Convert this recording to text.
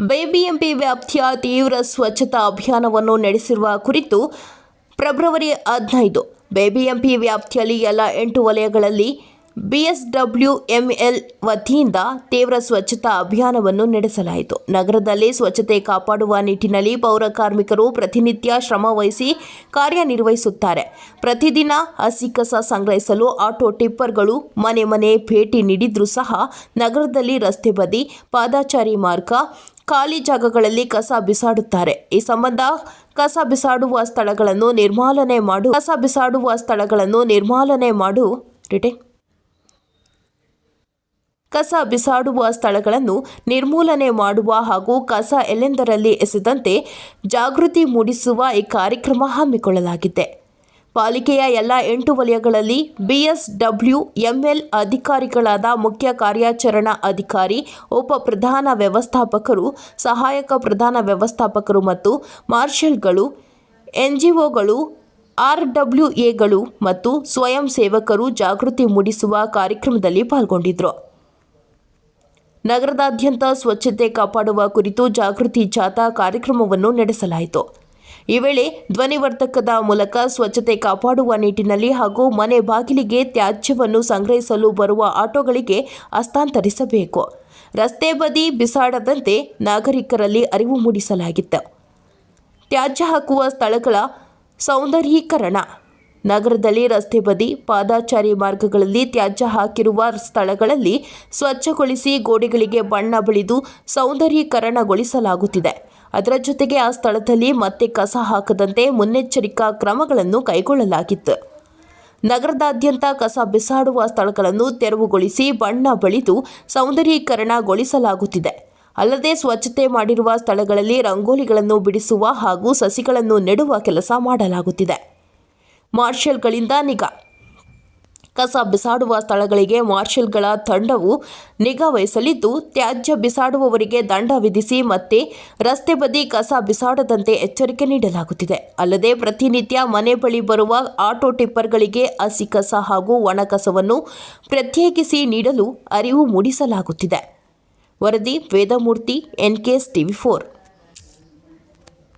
BBMP ವ್ಯಾಪ್ತಿಯ ತೀವ್ರ ಸ್ವಚ್ಛತಾ ಅಭಿಯಾನವನ್ನು ನಡೆಸಿರುವ ಕುರಿತು ಫೆಬ್ರವರಿ ಹದಿನೈದು ಬಿಬಿಎಂಪಿ ವ್ಯಾಪ್ತಿಯಲ್ಲಿ ಎಲ್ಲ ಎಂಟು ವಲಯಗಳಲ್ಲಿ ಬಿಎಸ್ಡಬ್ಲ್ಯೂಎಂಎಲ್ ವತಿಯಿಂದ ತೀವ್ರ ಸ್ವಚ್ಛತಾ ಅಭಿಯಾನವನ್ನು ನಡೆಸಲಾಯಿತು. ನಗರದಲ್ಲಿ ಸ್ವಚ್ಛತೆ ಕಾಪಾಡುವ ನಿಟ್ಟಿನಲ್ಲಿ ಪೌರ ಕಾರ್ಮಿಕರು ಪ್ರತಿನಿತ್ಯ ಶ್ರಮ ವಹಿಸಿ ಕಾರ್ಯನಿರ್ವಹಿಸುತ್ತಾರೆ. ಪ್ರತಿದಿನ ಹಸಿ ಕಸ ಸಂಗ್ರಹಿಸಲು ಆಟೋ ಟಿಪ್ಪರ್ಗಳು ಮನೆ ಮನೆ ಭೇಟಿ ನೀಡಿದ್ರೂ ಸಹ ನಗರದಲ್ಲಿ ರಸ್ತೆ ಬದಿ, ಪಾದಾಚಾರಿ ಮಾರ್ಗ ಖಾಲಿ ಜಾಗಗಳಲ್ಲಿ ಕಸ ಬಿಸಾಡುತ್ತಾರೆ. ಈ ಸಂಬಂಧ ಕಸ ಬಿಸಾಡುವ ಸ್ಥಳಗಳನ್ನು ನಿರ್ಮಾಲನೆ ಮಾಡು. ಕಸ ಬಿಸಾಡುವ ಸ್ಥಳಗಳನ್ನು ನಿರ್ಮಾಲನೆ ಮಾಡು. ರಿಟೇನ್ ಕಸ ಬಿಸಾಡುವ ಸ್ಥಳಗಳನ್ನು ನಿರ್ಮೂಲನೆ ಮಾಡುವ ಹಾಗೂ ಕಸ ಎಲ್ಲೆಂದರಲ್ಲಿ ಎಸೆದಂತೆ ಜಾಗೃತಿ ಮೂಡಿಸುವ ಈ ಕಾರ್ಯಕ್ರಮ ಹಮ್ಮಿಕೊಳ್ಳಲಾಗಿದೆ. ಪಾಲಿಕೆಯ ಎಲ್ಲ ಎಂಟು ವಲಯಗಳಲ್ಲಿ ಬಿಎಸ್ಡಬ್ಲ್ಯೂ ಎಂಎಲ್ ಅಧಿಕಾರಿಗಳಾದ ಮುಖ್ಯ ಕಾರ್ಯಾಚರಣಾ ಅಧಿಕಾರಿ, ಉಪ ಪ್ರಧಾನ ವ್ಯವಸ್ಥಾಪಕರು, ಸಹಾಯಕ ಪ್ರಧಾನ ವ್ಯವಸ್ಥಾಪಕರು ಮತ್ತು ಮಾರ್ಷಲ್ಗಳು, ಎನ್ಜಿಒಗಳು ಆರ್ಡಬ್ಲ್ಯೂಎಗಳು ಮತ್ತು ಸ್ವಯಂ ಸೇವಕರು ಜಾಗೃತಿ ಮೂಡಿಸುವ ಕಾರ್ಯಕ್ರಮದಲ್ಲಿ ಪಾಲ್ಗೊಂಡಿದ್ದರು ನಗರದಾದ್ಯಂತ ಸ್ವಚ್ಛತೆ ಕಾಪಾಡುವ ಕುರಿತು ಜಾಗೃತಿ ಜಾಥಾ ಕಾರ್ಯಕ್ರಮವನ್ನು ನಡೆಸಲಾಯಿತು. ಈ ವೇಳೆ ಧ್ವನಿವರ್ಧಕದ ಮೂಲಕ ಸ್ವಚ್ಛತೆ ಕಾಪಾಡುವ ನಿಟ್ಟಿನಲ್ಲಿ ಹಾಗೂ ಮನೆ ಬಾಗಿಲಿಗೆ ತ್ಯಾಜ್ಯವನ್ನು ಸಂಗ್ರಹಿಸಲು ಬರುವ ಆಟೋಗಳಿಗೆ ಹಸ್ತಾಂತರಿಸಬೇಕು. ರಸ್ತೆ ಬದಿ ಬಿಸಾಡದಂತೆ ನಾಗರಿಕರಲ್ಲಿ ಅರಿವು ಮೂಡಿಸಲಾಗಿತ್ತು. ತ್ಯಾಜ್ಯ ಹಾಕುವ ಸ್ಥಳಗಳ ಸೌಂದರ್ಯೀಕರಣ ನಗರದಲ್ಲಿ ರಸ್ತೆ ಬದಿ, ಪಾದಾಚಾರಿ ಮಾರ್ಗಗಳಲ್ಲಿ ತ್ಯಾಜ್ಯ ಹಾಕಿರುವ ಸ್ಥಳಗಳಲ್ಲಿ ಸ್ವಚ್ಛಗೊಳಿಸಿ ಗೋಡೆಗಳಿಗೆ ಬಣ್ಣ ಬಳಿದು ಸೌಂದರ್ಯೀಕರಣಗೊಳಿಸಲಾಗುತ್ತಿದೆ. ಅದರ ಜೊತೆಗೆ ಆ ಸ್ಥಳದಲ್ಲಿ ಮತ್ತೆ ಕಸ ಹಾಕದಂತೆ ಮುನ್ನೆಚ್ಚರಿಕಾ ಕ್ರಮಗಳನ್ನು ಕೈಗೊಳ್ಳಲಾಗಿತ್ತು. ನಗರದಾದ್ಯಂತ ಕಸ ಬಿಸಾಡುವ ಸ್ಥಳಗಳನ್ನು ತೆರವುಗೊಳಿಸಿ ಬಣ್ಣ ಬಳಿದು ಸೌಂದರ್ಯೀಕರಣಗೊಳಿಸಲಾಗುತ್ತಿದೆ. ಅಲ್ಲದೆ ಸ್ವಚ್ಛತೆ ಮಾಡಿರುವ ಸ್ಥಳಗಳಲ್ಲಿ ರಂಗೋಲಿಗಳನ್ನು ಬಿಡಿಸುವ ಹಾಗೂ ಸಸಿಗಳನ್ನು ನೆಡುವ ಕೆಲಸ ಮಾಡಲಾಗುತ್ತಿದೆ. ಮಾರ್ಷಲ್ಗಳಿಂದ ನಿಗಾ. ಕಸ ಬಿಸಾಡುವ ಸ್ಥಳಗಳಿಗೆ ಮಾರ್ಷಲ್ಗಳ ತಂಡವು ನಿಗಾ ವಹಿಸಲಿದ್ದು, ತ್ಯಾಜ್ಯ ಬಿಸಾಡುವವರಿಗೆ ದಂಡ ವಿಧಿಸಿ ಮತ್ತೆ ರಸ್ತೆ ಬದಿ ಕಸ ಬಿಸಾಡದಂತೆ ಎಚ್ಚರಿಕೆ ನೀಡಲಾಗುತ್ತಿದೆ. ಅಲ್ಲದೆ ಪ್ರತಿನಿತ್ಯ ಮನೆ ಬಳಿ ಬರುವ ಆಟೋ ಟಿಪ್ಪರ್ಗಳಿಗೆ ಹಸಿ ಕಸ ಹಾಗೂ ಒಣ ಕಸವನ್ನು ಪ್ರತ್ಯೇಕಿಸಿ ನೀಡಲು ಅರಿವು ಮೂಡಿಸಲಾಗುತ್ತಿದೆ. ವರದಿ, ವೇದಮೂರ್ತಿ ಎನ್ಕೆಎಸ್ ಟಿವಿ ಫೋರ್.